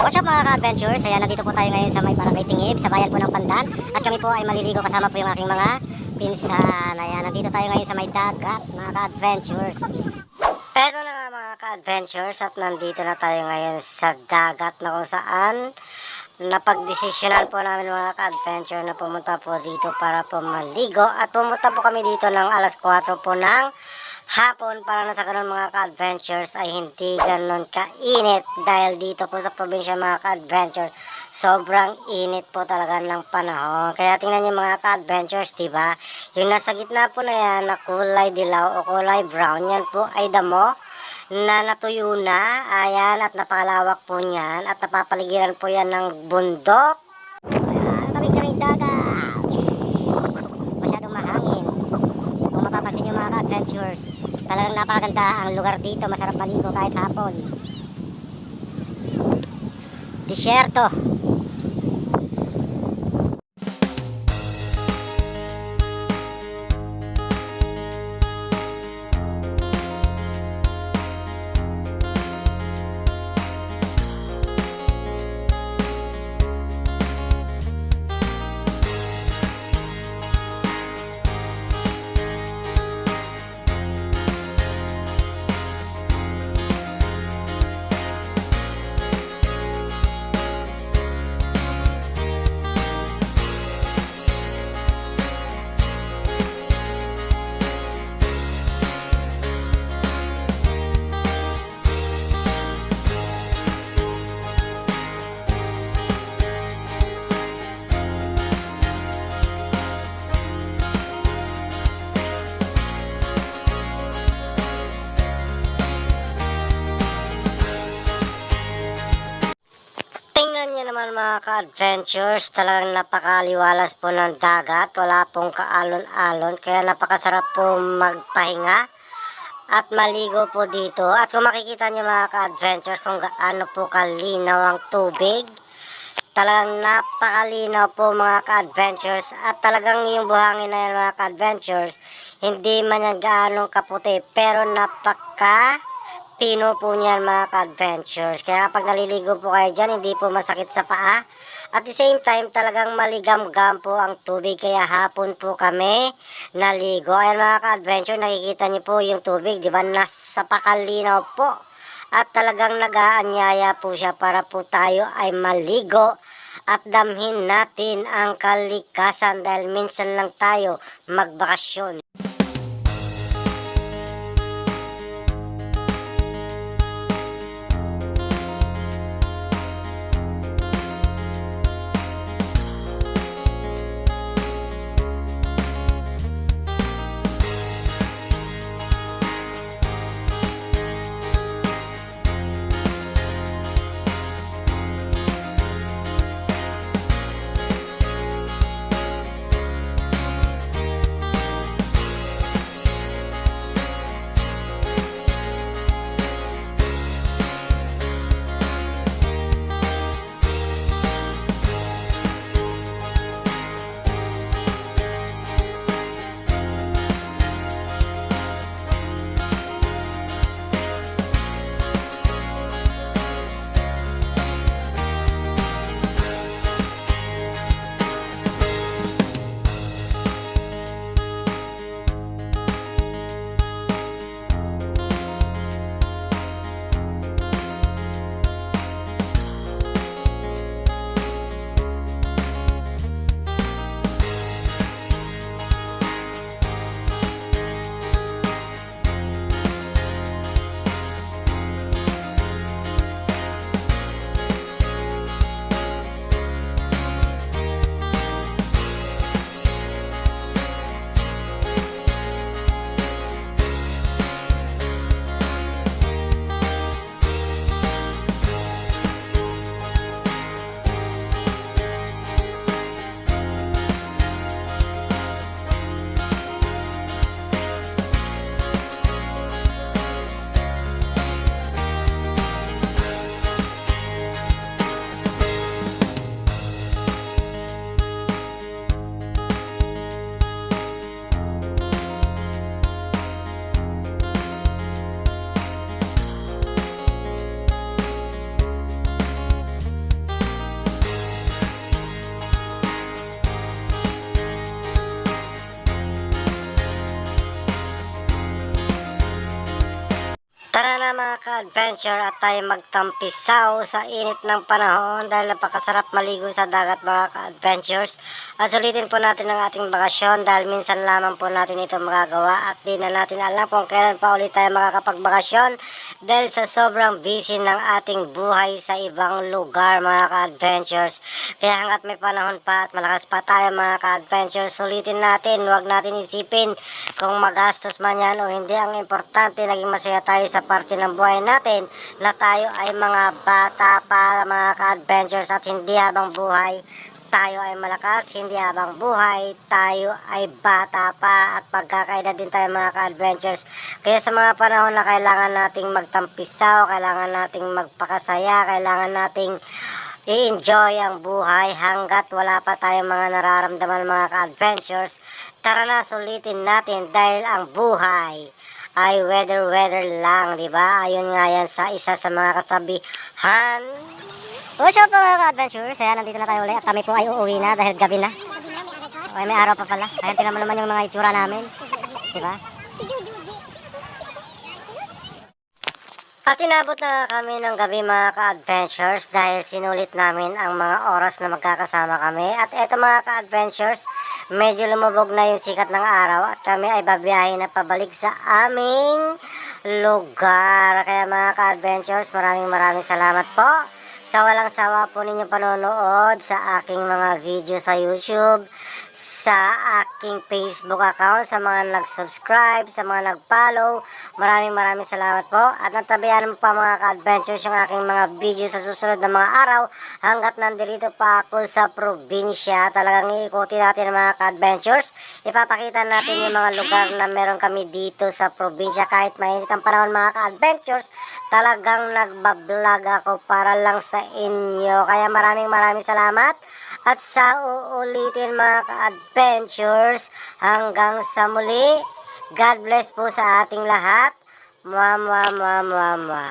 What's up mga ka-adventures? Ayan, nandito po tayo ngayon sa may barangay Tingib, sa bayan po ng Pandan. At kami po ay maliligo kasama po yung aking mga pinsan. Ayan, nandito tayo ngayon sa may dagat, mga ka-adventures. Eto na nga mga ka-adventures at nandito na tayo ngayon sa dagat na kung saan napagdesisyonan po namin mga ka-adventure na pumunta po dito para po maligo at pumunta po kami dito ng alas 4 po ng hapon para na sa ganun mga ka-adventures ay hindi ganun kainit. Dahil dito po sa probinsya mga ka-adventure sobrang init po talaga ng panahon. Kaya tingnan niyo mga ka-adventures diba? Yung nasa gitna po na yan na kulay dilaw o kulay brown yan po ay damo na natuyo na. Ayan at napakalawak po niyan at napapaligiran po yan ng bundok ayan kaming kaming dagat masyadong mahangin kung mapapansin nyo mga ka-adventures, talagang napakaganda ang lugar dito. Masarap maligo kahit hapon. Disyerto. Naman mga ka-adventures, talagang napakaliwalas po ng dagat. Wala pong kaalon-alon, kaya napakasarap po magpahinga at maligo po dito. At kung makikita niyo mga ka-adventures kung gaano po kalinaw ang tubig, talagang napakalinaw po mga ka-adventures at talagang yung buhangin na yan mga ka-adventures, hindi man yan gaanong kaputi, pero napaka pino po niyan mga ka-adventures. Kaya kapag naliligo po kayo dyan, hindi po masakit sa paa. At the same time, talagang maligam-gam po ang tubig. Kaya hapon po kami naligo. Ayan mga ka-adventure, nakikita niyo po yung tubig. Di ba? Nasa pakalinaw po. At talagang nag-aanyaya po siya para po tayo ay maligo at damhin natin ang kalikasan dahil minsan lang tayo magbakasyon. Na mga ka-adventure at tayo magtampisaw sa init ng panahon dahil napakasarap maligo sa dagat mga ka-adventures. At sulitin po natin ang ating bakasyon dahil minsan lamang po natin ito magagawa at di na natin alam kung kailan pa ulit tayo makakapagbakasyon dahil sa sobrang busy ng ating buhay sa ibang lugar mga ka-adventures. Kaya hanggat may panahon pa at malakas pa tayo mga ka-adventures, sulitin natin, huwag natin isipin kung magastos man yan o hindi. Ang importante, naging masaya tayo sa parte ng buhay natin na tayo ay mga bata pa mga ka-adventures at hindi habang buhay tayo ay malakas, hindi habang buhay, tayo ay bata pa at pagkakaedad din tayo mga ka-adventures. Kaya sa mga panahon na kailangan nating magtampisaw, kailangan nating magpakasaya, kailangan nating i-enjoy ang buhay hanggat wala pa tayong mga nararamdaman mga ka-adventures. Tara na, sulitin natin dahil ang buhay ay weather-weather lang, di ba? Ayun nga yan sa isa sa mga kasabihan. What's up mga ka-adventures? Ayan, nandito na tayo ulit at kami po ay uuwi na dahil gabi na. Okay, may araw pa pala. Ayan, tingnan mo naman yung mga itsura namin. Di ba? At inabot na kami ng gabi mga ka-adventures dahil sinulit namin ang mga oras na magkakasama kami. At eto mga ka-adventures, medyo lumubog na yung sikat ng araw at kami ay babiyahin na pabalik sa aming lugar. Kaya mga ka-adventures, maraming maraming salamat po sa walang sawa po ninyo panonood sa aking mga video sa YouTube, sa aking Facebook account, sa mga nag-subscribe, sa mga nag-follow. Maraming maraming salamat po. At natabihan mo pa mga ka-adventures yung aking mga video sa susunod na mga araw hanggat nandito pa ako sa probinsya. Talagang iikuti natin ang mga ka-adventures. Ipapakita natin yung mga lugar na meron kami dito sa probinsya kahit mainit ang panahon mga ka-adventures. Talagang nagbablog ako para lang sa inyo. Kaya maraming maraming salamat. At sa uulitin mga ka-adventures, hanggang sa muli, God bless po sa ating lahat. Mwa, mwa, mwa, mwa, mwa.